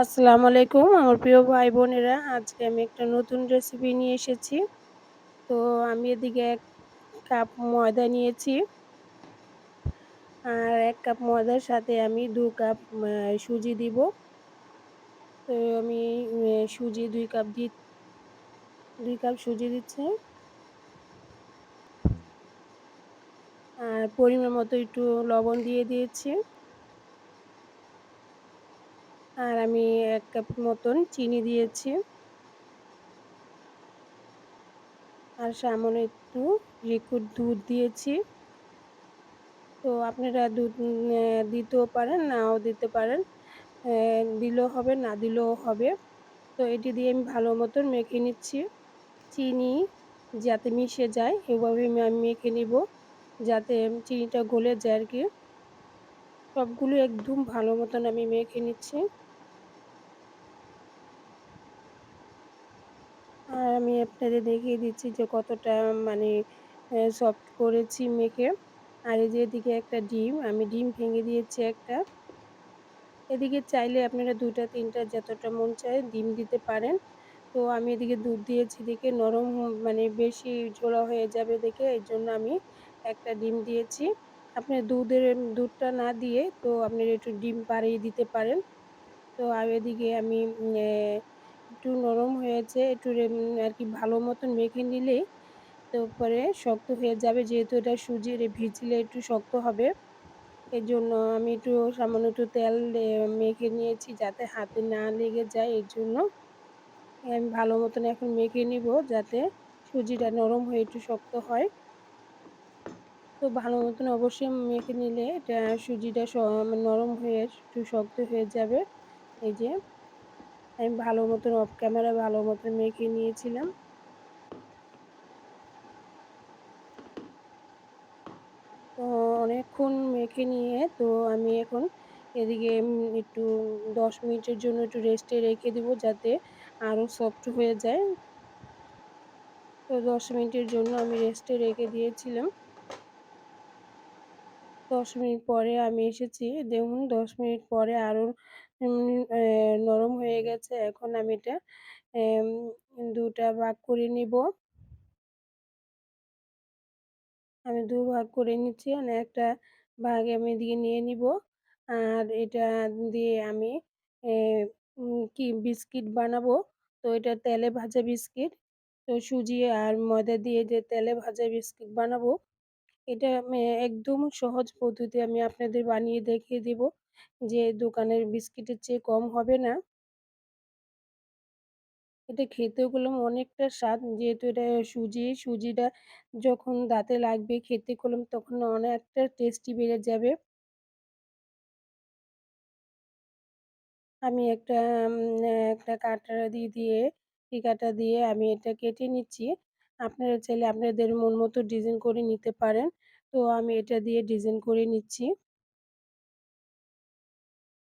আসসালামু আলাইকুম, আমার প্রিয় ভাই বোনেরা আজকে আমি একটা নতুন রেসিপি নিয়ে এসেছি। তো আমি এদিকে এক কাপ ময়দা নিয়েছি। আর এক কাপ ময়দার সাথে আমি দু কাপ সুজি দিব। তো আমি সুজি দুই কাপ দি, দুই কাপ সুজি দিচ্ছি। আর পরিমাণ মতো একটু লবণ দিয়ে দিয়েছি। আর আমি এক কাপ মতন চিনি দিয়েছি। আর সামনে একটু লিকুইড দুধ দিয়েছি। তো আপনারা দুধ দিতেও পারেন, নাও দিতে পারেন। দিলেও হবে, না দিলেও হবে। তো এটি দিয়ে আমি ভালো মতন মেখে নিচ্ছি। চিনি যাতে মিশে যায়, এভাবে আমি মেখে নিব। যাতে চিনিটা গলে যায় আর কি। সবগুলো একদম ভালো মতন আমি মেখে নিচ্ছি। আর আমি আপনাদের দেখিয়ে দিচ্ছি যে কতটা মানে সফট করেছি মেখে। আর এই যে এদিকে একটা ডিম, আমি ডিম ভেঙে দিয়েছি একটা। এদিকে চাইলে আপনারা দুটা তিনটা যতটা মন চায় ডিম দিতে পারেন। তো আমি এদিকে দুধ দিয়েছি দেখে নরম মানে বেশি ঝোলা হয়ে যাবে দেখে এই জন্য আমি একটা ডিম দিয়েছি। আপনি দুধের, দুধটা না দিয়ে তো আপনি একটু ডিম বাড়িয়ে দিতে পারেন। তো আর এদিকে আমি একটু নরম হয়েছে, একটু আর কি ভালো মতন মেখে নিলে তো পরে শক্ত হয়ে যাবে। যেহেতু এটা সুজির ভিজলে একটু শক্ত হবে এর জন্য আমি একটু সামান্য একটু তেল মেখে নিয়েছি যাতে হাতে না লেগে যায়। এর জন্য আমি ভালো মতন এখন মেখে নিব যাতে সুজিটা নরম হয়ে একটু শক্ত হয়। তো ভালো মতন অবশ্যই মেখে নিলে এটা সুজিটা নরম হয়ে একটু শক্ত হয়ে যাবে। এই যে আমি ভালো মতন অফ ক্যামেরা ভালো মতন মেখে নিয়েছিলাম। তো অনেকক্ষণ মেখে নিয়ে, তো আমি এখন এদিকে একটু দশ মিনিটের জন্য একটু রেস্টে রেখে দেবো যাতে আরও সফট হয়ে যায়। তো দশ মিনিটের জন্য আমি রেস্টে রেখে দিয়েছিলাম। দশ মিনিট পরে আমি এসেছি। দেখুন, দশ মিনিট পরে আরও নরম হয়ে গেছে। এখন আমি এটা দুটা ভাগ করে নিব। আমি দু ভাগ করে নিচ্ছি মানে একটা ভাগ আমি দিয়ে নিয়ে নিব। আর এটা দিয়ে আমি কি বিস্কিট বানাবো? তো এটা তেলে ভাজা বিস্কিট। তো সুজি আর ময়দা দিয়ে যে তেলে ভাজা বিস্কিট বানাবো, এটা একদম সহজ পদ্ধতি আমি আপনাদের বানিয়ে দেখিয়ে দেব। যে দোকানের বিস্কিটের চেয়ে কম হবে না। এটা খেতে করলাম অনেকটা স্বাদ। যেহেতু এটা সুজি, সুজিটা যখন দাঁতে লাগবে খেতে করলাম তখন অনেকটা টেস্টি বেড়ে যাবে। আমি একটা একটা কাটা দিয়ে দিয়ে কাটা দিয়ে আমি এটা কেটে নিচ্ছি। আপনারা চাইলে আপনাদের মন মতো ডিজাইন করে নিতে পারেন। তো আমি এটা দিয়ে ডিজাইন করে নিচ্ছি।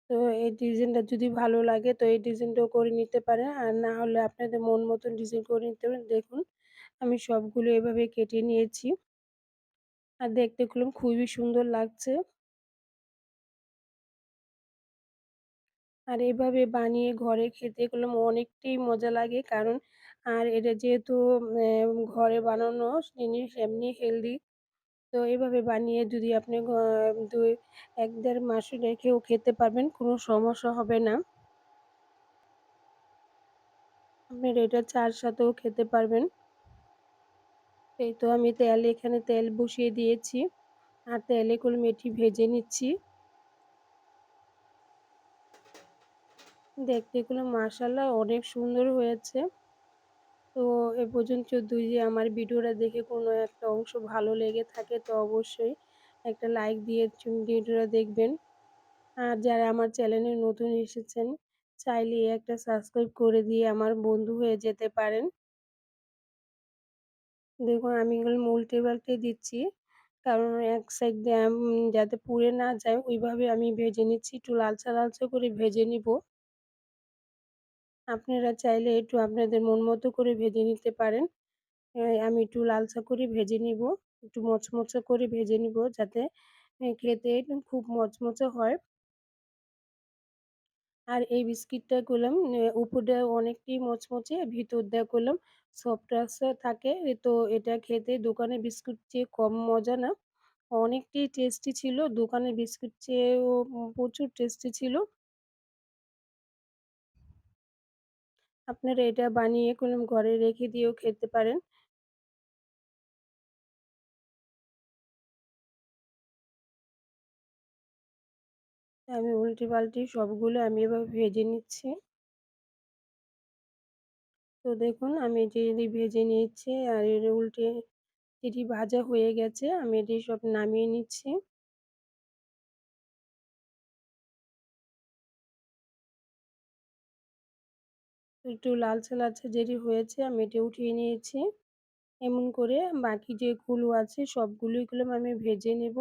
তো এই ডিজাইনটা যদি ভালো লাগে তো এই ডিজাইনটাও করে নিতে পারে আর না হলে আপনাদের মন মতন ডিজাইন করে নিতে পারেন। দেখুন, আমি সবগুলো এভাবে কেটে নিয়েছি। আর দেখতে খুব খুবই সুন্দর লাগছে। আর এভাবে বানিয়ে ঘরে খেতে করলাম অনেকটাই মজা লাগে। কারণ আর এটা যেহেতু ঘরে বানানো জিনিস এমনি হেলদি তো এভাবে বানিয়ে যদি আপনি দুই, এক, দেড় মাস রেখেও খেতে পারবেন, কোনো সমস্যা হবে না। আপনার এটা চার সাথেও খেতে পারবেন। এই তো আমি তেল, এখানে তেল বসিয়ে দিয়েছি। আর তেলে করে মেথি ভেজে নিচ্ছি। দেখতে এগুলো মাসাল্লাহ অনেক সুন্দর হয়েছে। তো এ পর্যন্ত যদি আমার ভিডিওটা দেখে কোনো একটা অংশ ভালো লেগে থাকে, তো অবশ্যই একটা লাইক দিয়ে ভিডিওটা দেখবেন। আর যারা আমার চ্যানেলে নতুন এসেছেন, চাইলে একটা সাবস্ক্রাইব করে দিয়ে আমার বন্ধু হয়ে যেতে পারেন। দেখুন, আমি এগুলো উল্টে পাল্টে দিচ্ছি। কারণ এক সাইড যাতে পুড়ে না যায়, ওইভাবে আমি ভেজে নিচ্ছি। একটু লালচা লালচা করে ভেজে নিব। আপনারা চাইলে একটু আপনাদের মন মতো করে ভেজে নিতে পারেন আমি একটু লালচা করে ভেজে নিব একটু মচমচে করে ভেজে নিব যাতে খেতে খুব মচমচে হয় আর এই বিস্কিটটা করলাম উপরটা অনেকটাই মচমচে, ভিতরটা করলাম সফট থাকে। তো এটা খেতে দোকানে বিস্কুট চেয়ে কম মজা না। অনেকটাই টেস্টি ছিল। দোকানের বিস্কুট চেয়েও প্রচুর টেস্টি ছিল। আপনারা এটা বানিয়ে কোনো ঘরে রেখে দিয়েও খেতে পারেন। আমি উল্টে-পাল্টে সবগুলো আমি এভাবে ভেজে নিচ্ছি। তো দেখুন, আমি এটি ভেজে নিয়েছি আর এর উল্টে এটি ভাজা হয়ে গেছে। আমি এটি সব নামিয়ে নিচ্ছি। একটু লালচে, লালচে যেটি হয়েছে আমি এটি উঠিয়ে নিয়েছি। এমন করে বাকি যেগুলো আছে সবগুলোই করলাম আমি ভেজে নেব।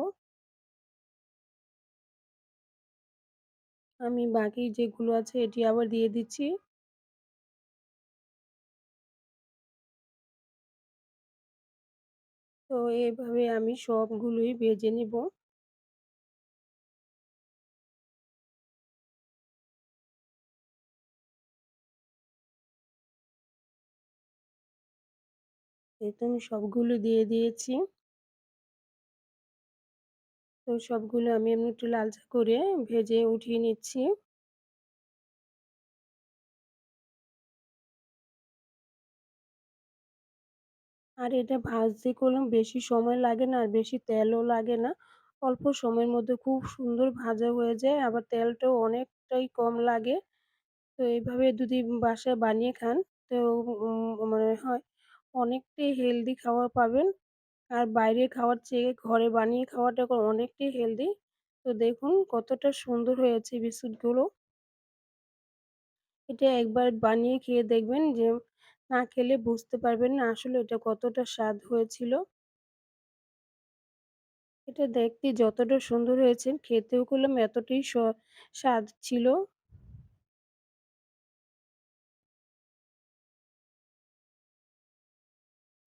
আমি বাকি যেগুলো আছে এটি আবার দিয়ে দিচ্ছি। তো এভাবে আমি সবগুলোই ভেজে নিব। এই আমি সবগুলো দিয়ে দিয়েছি। তো সবগুলো আমি এমনি একটু লালচে করে ভেজে উঠিয়ে নিচ্ছি। আর এটা ভাজতে করলাম বেশি সময় লাগে না, আর বেশি তেলও লাগে না। অল্প সময়ের মধ্যে খুব সুন্দর ভাজা হয়ে যায়, আবার তেলটাও অনেকটাই কম লাগে। তো এইভাবে যদি বাসায় বানিয়ে খান, তো মনে হয় অনেকটাই হেলদি খাবার পাবেন। আর বাইরে খাওয়ার চেয়ে ঘরে বানিয়ে খাওয়াটা অনেকটাই হেলদি। তো দেখুন কতটা সুন্দর হয়েছে বিস্কুটগুলো। এটা একবার বানিয়ে খেয়ে দেখবেন যে না খেলে বুঝতে পারবেন না আসলে এটা কতটা স্বাদ হয়েছিল। এটা দেখতে যতটা সুন্দর হয়েছে, খেতেও করলাম এতটাই স্বাদ ছিল।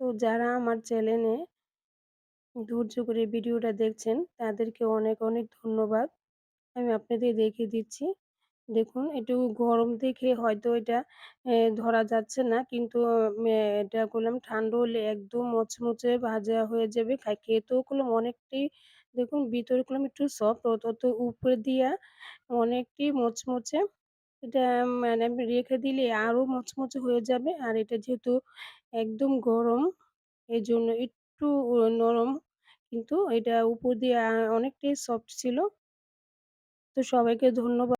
তো যারা আমার চ্যানেলে ধৈর্য করে ভিডিওটা দেখছেন তাদেরকে অনেক, অনেক ধন্যবাদ। আমি আপনাদের দেখিয়ে দিচ্ছি। দেখুন একটু গরম দেখে হয়তো এটা ধরা যাচ্ছে না কিন্তু এটা করলাম ঠান্ডা হলে একদম মচমচে ভাজা হয়ে যাবে। খেতেও করলাম অনেকটাই দেখুন ভিতরে করলাম একটু সফট অত উপরে দিয়া অনেকটাই মচমচে। এটা মানে রেখে দিলে আরও মচমচে হয়ে যাবে। আর এটা যেহেতু একদম গরম এই জন্য একটু নরম, কিন্তু এটা উপর দিয়ে অনেকটাই সফট ছিল। তো সবাইকে ধন্যবাদ।